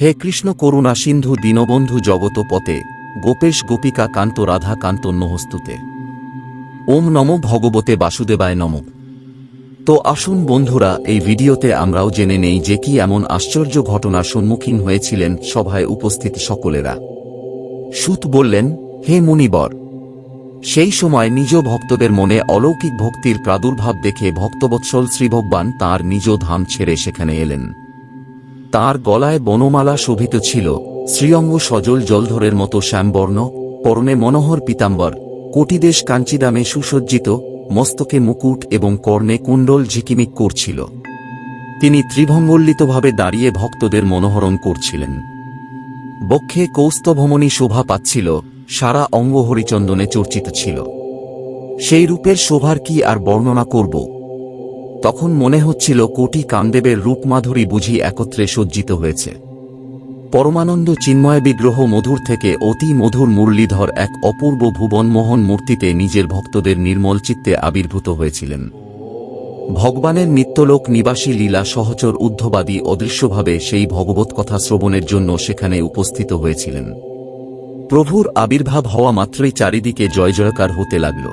হে কৃষ্ণ করুণা সিন্ধু দীনবন্ধু জগত পতে গোপেশ গোপিকা কান্ত রাধা কান্ত নহস্তুতে ওম নম ভগবতে বাসুদেবায় নম। তো আসুন বন্ধুরা, এই ভিডিওতে আমরাও জেনে নেই যে কি এমন আশ্চর্য ঘটনার সম্মুখীন হয়েছিলেন সভায় উপস্থিত সকলেরা। সুত বললেন, হে মুনিবর, সেই সময় নিজ ভক্তদের মনে অলৌকিক ভক্তির প্রাদুর্ভাব দেখে ভক্তবৎসল শ্রীভগবান তাঁর নিজ ধাম ছেড়ে সেখানে এলেন। তার গলায় বনমালা শোভিত ছিল শ্রীঅঙ্গ সজল জলধরের মতো শ্যামবর্ণ, পরনে মনোহর পীতাম্বর কোটিদেশ কাঞ্চিদামে সুসজ্জিত, মস্তকে মুকুট এবং কর্ণে কুণ্ডল ঝিকিমিক করছিল। তিনি ত্রিভঙ্গল্লিতভাবে দাঁড়িয়ে ভক্তদের মনোহরণ করছিলেন। বক্ষে কৌস্তভমণি শোভা পাচ্ছিল, সারা অঙ্গ হরিচন্দনে চর্চিত ছিল। সেই রূপের শোভার কি আর বর্ণনা করব? তখন মনে হচ্ছিল কোটি কামদেবের রূপমাধুরী বুঝি একত্রে সজ্জিত হয়েছে। পরমানন্দ চিন্ময় বিগ্রহ মধুর থেকে অতি মধুর মুরলীধর এক অপূর্ব ভুবনমোহন মূর্তিতে নিজের ভক্তদের নির্মল চিত্তে আবির্ভূত হয়েছিলেন। ভগবানের নিত্যলোক নিবাসী লীলা সহচর ঊর্ধ্ববাদী অদৃশ্যভাবে সেই ভগবত কথা শ্রবণের জন্য সেখানে উপস্থিত হয়েছিলেন। প্রভুর আবির্ভাব হওয়া মাত্রই চারিদিকে জয় জয়কার হতে লাগল।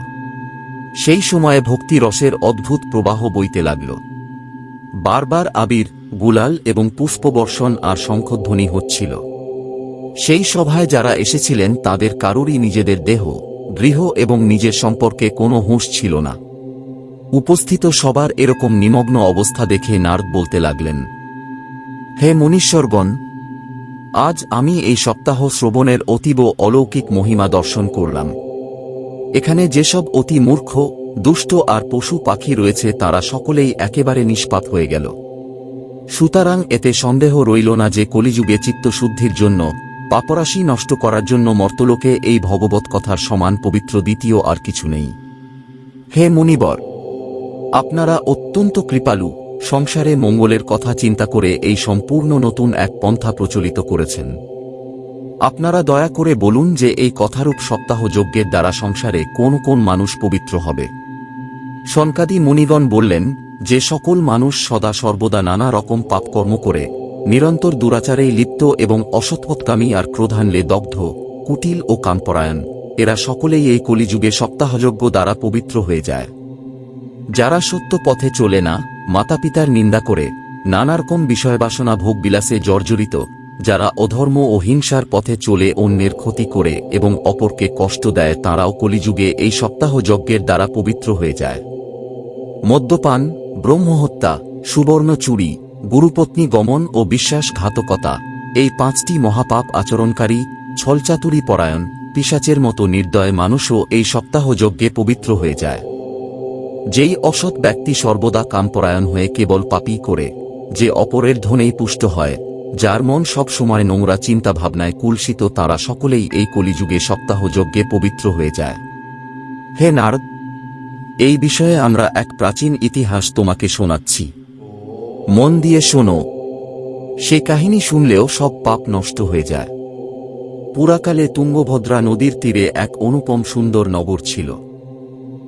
সেই সময়ে ভক্তি রসের অদ্ভুত প্রবাহ বইতে লাগল। বারবার আবির, গুলাল এবং পুষ্পবর্ষণ আর শঙ্খধ্বনি হচ্ছিল। সেই সভায় যারা এসেছিলেন তাদের কারোরই নিজেদের দেহ, গৃহ এবং নিজের সম্পর্কে কোনো হুঁশ ছিল না। উপস্থিত সবার এরকম নিমগ্ন অবস্থা দেখে নারদ বলতে লাগলেন, হে মনীশ্বরগণ, আজ আমি এই সপ্তাহ শ্রবণের অতীব অলৌকিক মহিমা দর্শন করলাম। এখানে যেসব অতি মূর্খ, দুষ্ট আর পশু পাখি রয়েছে তারা সকলেই একেবারে নিষ্পাত হয়ে গেল। সুতরাং এতে সন্দেহ রইল না যে কলিযুগে চিত্তশুদ্ধির জন্য, পাপরাশি নষ্ট করার জন্য মর্তলোকে এই ভগবত কথার সমান পবিত্র দ্বিতীয় আর কিছু নেই। হে মুনিবর, আপনারা অত্যন্ত কৃপালু, সংসারে মঙ্গলের কথা চিন্তা করে এই সম্পূর্ণ নতুন এক পন্থা প্রচলিত করেছেন। আপনারা দয়া করে বলুন যে এই কথারূপ সপ্তাহ যজ্ঞের দ্বারা সংসারে কোন কোন মানুষ পবিত্র হবে। সনকাদি মুনিগণ বললেন, যে সকল মানুষ সদা সর্বদা নানা রকম পাপকর্ম করে, নিরন্তর দুরাচারেই লিপ্ত এবং অসৎপৎকামী আর ক্রোধানলে দগ্ধ, কুটিল ও কামপরায়ণ। এরা সকলেই এই কলিযুগে সপ্তাহযজ্ঞ দ্বারা পবিত্র হয়ে যায়। যারা সত্য পথে চলে না, মাতাপিতার নিন্দা করে, নানারকম বিষয়বাসনা ভোগ বিলাসে জর্জরিত যারা অধর্ম ও হিংসার পথে চলে অন্যের ক্ষতি করে এবং অপরকে কষ্ট দেয় তাঁরাও কলিযুগে এই সপ্তাহ যজ্ঞের দ্বারা পবিত্র হয়ে যায়। মদ্যপান, ব্রহ্মহত্যা, সুবর্ণ চুরি, গুরুপত্নী গমন ও বিশ্বাসঘাতকতা, এই পাঁচটি মহাপাপ আচরণকারী, ছলচাতুরি পরায়ণ পিসাচের মতো নির্দয় মানুষও এই সপ্তাহ যজ্ঞে পবিত্র হয়ে যায়। যেই অসৎ ব্যক্তি সর্বদা কামপরায়ণ হয়ে কেবল পাপই করে, যে অপরের ধনেই পুষ্ট হয় যার মন সব সময় নোংরা চিন্তা ভাবনায় কুলসিত, তারা সকলেই এই কলিযুগে সপ্তাহ যজ্ঞে পবিত্র হয়ে যায়। হে নারদ, এই বিষয়ে আমরা এক প্রাচীন ইতিহাস তোমাকে শোনাচ্ছি। মন দিয়ে শোনো, সে কাহিনী শুনলেও সব পাপ নষ্ট হয়ে যায়। পুরাকালে তুঙ্গভদ্রা নদীর তীরে এক অনুপম সুন্দর নগর ছিল।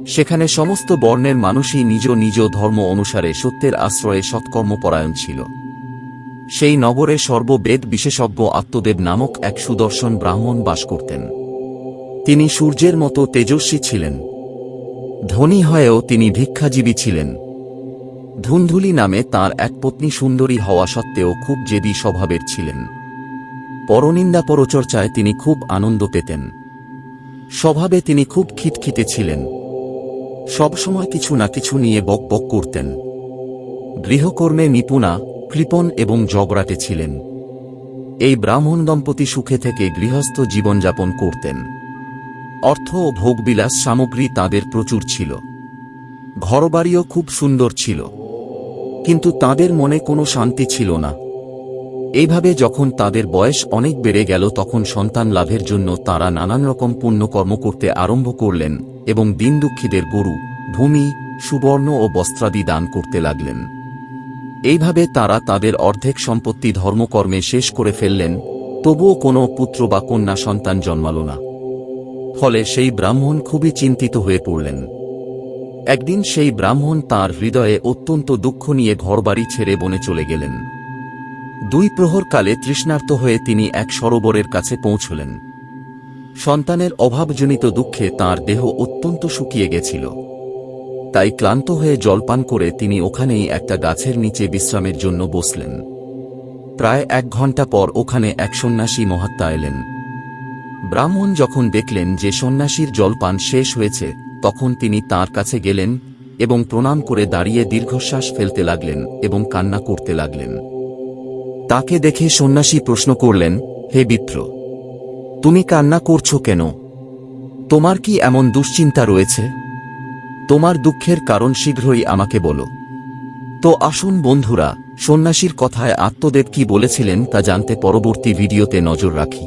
সেখানে সমস্ত বর্ণের মানুষই নিজ নিজ ধর্ম অনুসারে সত্যের আশ্রয়ে সৎকর্মপরায়ণ ছিল। সেই নগরে সর্ববেদ বিশেষজ্ঞ আত্মদেব নামক এক সুদর্শন ব্রাহ্মণ বাস করতেন। তিনি সূর্যের মতো তেজস্বী ছিলেন। ধনী হয়েও তিনি ভিক্ষাজীবী ছিলেন। ধুন্ধুলি নামে তার এক পত্নী সুন্দরী হওয়া সত্ত্বেও খুব জেদি স্বভাবের ছিলেন। পরনিন্দা পরচর্চায় তিনি খুব আনন্দ পেতেন। স্বভাবে তিনি খুব খিটখিটে ছিলেন। সবসময় কিছু না কিছু নিয়ে বক বক করতেন। গৃহকর্মে নিপুণা কৃপণ এবং জগরাটে ছিলেন। এই ব্রাহ্মণ দম্পতি সুখে থেকে গৃহস্থ জীবনযাপন করতেন। অর্থ ও ভোগবিলাস সামগ্রী তাদের প্রচুর ছিল। ঘরবাড়িও খুব সুন্দর ছিল। কিন্তু তাদের মনে কোনো শান্তি ছিল না। এইভাবে যখন তাদের বয়স অনেক বেড়ে গেল, তখন সন্তান লাভের জন্য তারা নানান রকম পুণ্যকর্ম করতে আরম্ভ করলেন এবং দিন দুঃখীদের গরু, ভূমি, সুবর্ণ ও বস্ত্রাদি দান করতে লাগলেন। এইভাবে তারা তাদের অর্ধেক সম্পত্তি ধর্মকর্মে শেষ করে ফেললেন, তবুও কোনো পুত্র বা কন্যা সন্তান জন্মাল না। ফলে সেই ব্রাহ্মণ খুবই চিন্তিত হয়ে পড়লেন। একদিন সেই ব্রাহ্মণ তার হৃদয়ে অত্যন্ত দুঃখ নিয়ে ঘরবাড়ি ছেড়ে বনে চলে গেলেন। দুই প্রহরকালে তৃষ্ণার্ত হয়ে তিনি এক সরোবরের কাছে পৌঁছলেন। সন্তানের অভাবজনিত দুঃখে তার দেহ অত্যন্ত শুকিয়ে গেছিল। তাই ক্লান্ত হয়ে জলপান করে তিনি ওখানেই একটা গাছের নিচে বিশ্রামের জন্য বসলেন। প্রায় এক ঘণ্টা পর ওখানে এক সন্ন্যাসী মহাত্মা এলেন। ব্রাহ্মণ যখন দেখলেন যে সন্ন্যাসীর জলপান শেষ হয়েছে, তখন তিনি তার কাছে গেলেন এবং প্রণাম করে দাঁড়িয়ে দীর্ঘশ্বাস ফেলতে লাগলেন এবং কান্না করতে লাগলেন। তাকে দেখে সন্ন্যাসী প্রশ্ন করলেন, হে বিপ্র, তুমি কান্না করছ কেন? তোমার কি এমন দুশ্চিন্তা রয়েছে? তোমার দুঃখের কারণ শীঘ্রই আমাকে বলো। তো আসুন বন্ধুরা, সন্ন্যাসীর কথায় আত্মদেব কি বলেছিলেন তা জানতে পরবর্তী ভিডিওতে নজর রাখি।